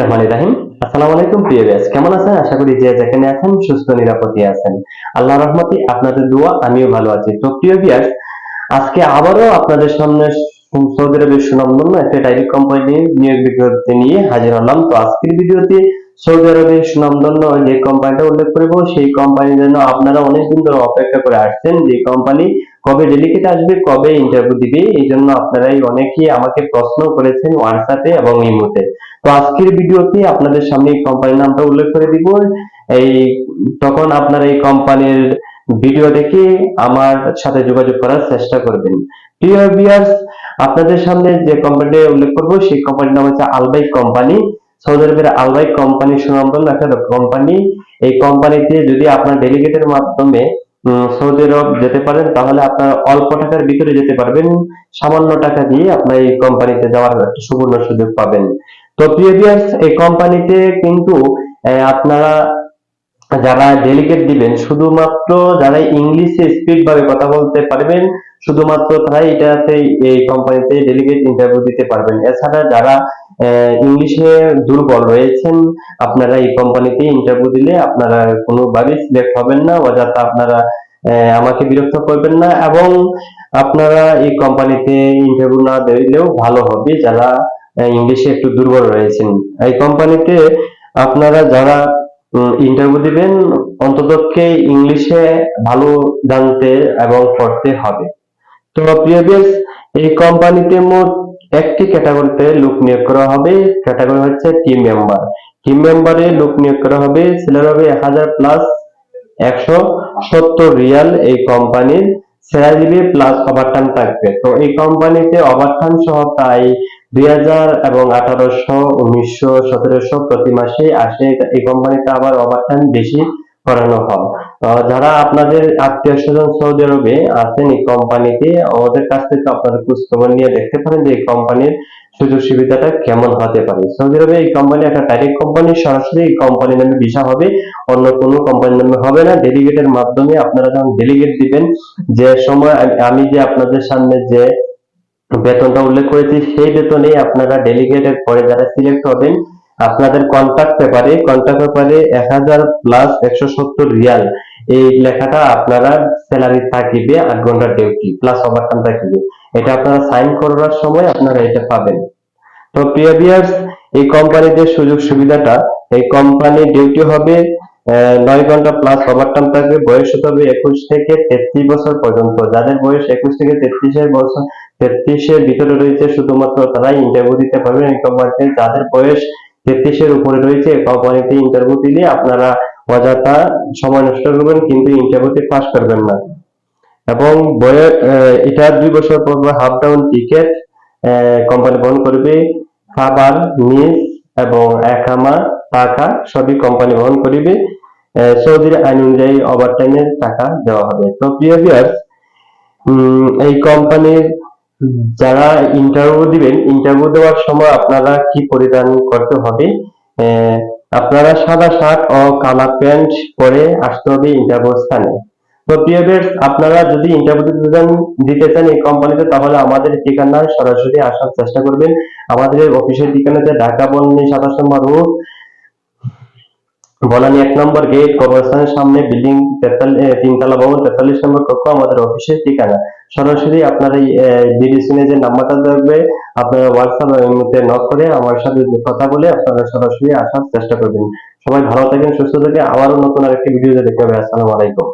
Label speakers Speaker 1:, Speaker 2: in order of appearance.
Speaker 1: রহমান রাহিম। আসসালামু আলাইকুম, প্রিয় ব্যাস কেমন আছেন? আশা করি যে যেখানে আছেন, সুস্থ, নিরাপদে আছেন। আল্লাহ রহমতে আপনাদের দোয়া, আমিও ভালো আছি। তো প্রিয় ব্যাস আজকে আবারও আপনাদের সামনে সৌদি আরবের একটা ডাইরেক্ট কোম্পানি নিয়োগ বিজ্ঞপ্তি নিয়ে হাজির হলাম। তো আজকের ভিডিওতে সৌদি আরবের সুনামধন্য যে কোম্পানিটা উল্লেখ করব, সেই কোম্পানির জন্য আপনারা অনেকদিন ধরে অপেক্ষা করে আসছেন যে কোম্পানি কবে ডেলিগেট আসবে, কবে ইন্টারভিউ দিবে, এই জন্য আপনারাই অনেকেই আমাকে প্রশ্ন করেছেন হোয়াটসঅ্যাপে এবং ইমোতে তো আজকের ভিডিওতে আপনাদের সামনে এই কোম্পানির নামটা উল্লেখ করে দিব। এই, তখন আপনারা এই কোম্পানির ভিডিও দেখে আমার সাথে যোগাযোগ করার চেষ্টা করবেন। প্রিয় ভিউয়ার্স আপনাদের সামনে যে কোম্পানিটা উল্লেখ করব, সেই কোম্পানির নাম হচ্ছে আলবাইক কোম্পানি সৌদি আরবের আলবাইক কোম্পানি সুনামধন্য একটা কোম্পানি এই কোম্পানিতে যদি আপনার ডেলিগেটের মাধ্যমে সৌদি আরব যেতে পারেন, তাহলে আপনার অল্প টাকার ভিতরে যেতে পারবেন। সামান্য টাকা দিয়ে আপনার এই কোম্পানিতে যাওয়ার একটা সুবর্ণ সুযোগ পাবেন। তো প্রিভিয়াস এই কোম্পানিতে কিন্তু আপনারা যারা ডেলিগেট দিবেন, শুধুমাত্র যারা ইংলিশে স্পিড ভাবে কথা বলতে পারবেন, শুধুমাত্র তারাই এটাতে এই কোম্পানিতে ডেলিগেট ইন্টারভিউ দিতে পারবেন। এছাড়া যারা ইংলিশে দুর্বল রয়েছেন। আপনারা এই কোম্পানিতে ইন্টারভিউ দিলে আপনারা কোনোভাবেই সিলেক্ট হবেন না, অযথা আপনারা আমাকে বিরক্ত করবেন না এবং আপনারা এই কোম্পানিতে ইন্টারভিউ না দিলেও ভালো হবে যারা ইংলিশে একটু দুর্বল রয়েছেন। এই কোম্পানিতে আপনারা যারা ইন্টারভিউ দিবেন অন্ততপক্ষে ইংলিশে ভালো জানতে এবং পড়তে হবে। তো প্রিভিয়াস এই কোম্পানিতে মোট একটি ক্যাটাগরিতে লোক নিয়োগ করা হবে, ক্যাটাগরি হচ্ছে টিম মেম্বার টিম মেম্বারে লোক নিয়োগ করা হবে স্যালারি হবে হাজার প্লাস একশো সত্তর রিয়াল এই কোম্পানির স্যালারি দিবে প্লাস ওভারটাইম থাকবে। তো এই কোম্পানিতে ওভারটাইম সহ প্রায় দুই হাজার এবং আঠারোশো, উনিশশো, সতেরোশো প্রতি মাসে আসে। এই কোম্পানিতে আবার ওভারটাইম বেশি করানো হয়। যারা আপনাদের আত্মীয় স্বজন সৌদি আরবে আছেন এই কোম্পানিতে ওদের কাছ থেকে আপনারা খোঁজ খবর নিয়ে দেখতে পারেন যে এই কোম্পানির সুযোগ সুবিধাটা কেমন হতে পারে। সৌদি আরবে এই কোম্পানি একটা ডাইরেক্ট কোম্পানি, সরাসরি এই কোম্পানি নামে ভিসা হবে, অন্য কোনো কোম্পানি নামে হবে না। ডেলিগেটের মাধ্যমে আপনারা যখন ডেলিগেট দিবেন, যে সময় আমি- যে আপনাদের সামনে যে বেতনটা উল্লেখ করেছি, সেই বেতনেই আপনারা ডেলিগেটের পরে যারা সিলেক্ট হবেন, আপনাদের কন্ট্যাক্ট পেপারে কন্ট্যাক্ট পেপারে এক হাজার প্লাস একশো সত্তর রিয়াল। এই লেখাটা আপনারা স্যালারি থাকিবে আট ঘণ্টার ডিউটি প্লাস ওভারটাইম থাকিবে। এটা আপনারা সাইন করার সময় আপনারা এটা পাবেন। তো প্রিয় ভিউয়ার্স এই কোম্পানিতে সুযোগ সুবিধাটা, এই কোম্পানি ডিউটি হবে নয় ঘণ্টা প্লাস ওভারটাইম থাকবে, বয়স হবে একুশ থেকে তেত্রিশ বছর পর্যন্ত। যাদের বয়স একুশ থেকে তেত্রিশের বছর, তেত্রিশের ভিতরে রয়েছে শুধুমাত্র তারাই ইন্টারভিউ দিতে পারবেন এই কোম্পানিতে যাদের বয়স তেত্রিশের উপরে রয়েছে, এই কোম্পানিতে ইন্টারভিউ দিলে আপনারা অযথা সময় নষ্ট করবেন কিন্তু ইন্টারভিউতে পাস করবেন না। এবং বয়ে আহ, এটা দুই বছর পর হাফ ডাউন টিকেট কোম্পানি বহন করবে। খাবার মিস এবং একামা টাকা সবই কোম্পানি বহন করিবে। সৌদির আইন অনুযায়ী ওভারটাইমের টাকা দেওয়া হবে। তো প্রিয় ভিউয়ার্স এই কোম্পানির যারা ইন্টারভিউ দিবেন ইন্টারভিউ দেওয়ার সময় আপনারা কি পরিধান করতে হবে? আপনারা সাদা শার্ট ও কালা প্যান্ট পরে আসতে হবে ইন্টারভিউ স্থানে। তো প্রিয় আপনারা যদি ইন্টারভিউ দিতে চান এই কোম্পানিতে, তাহলে আমাদের ঠিকানায় সরাসরি আসার চেষ্টা করবেন। আমাদের অফিসের ঠিকানা হচ্ছে ঢাকা বন্নি সাতাশ নম্বর রোড বনানী এক নম্বর গেট কবরস্থানের সামনে বিল্ডিং তিনতলা ভবন, তেতাল্লিশ নম্বর কক্ষ, আমাদের অফিসের ঠিকানা। সরাসরি আপনার এই বিডিসিনে যে নাম্বারটা থাকবে, আপনারা হোয়াটসঅ্যাপ মধ্যে নক করে আমার সাথে কথা বলে আপনারা সরাসরি আসার চেষ্টা করবেন। সবাই ভালো থাকেন, সুস্থ থাকেন। আবারও নতুন আরেকটি ভিডিওতে দেখতে হবে। আসসালামু আলাইকুম।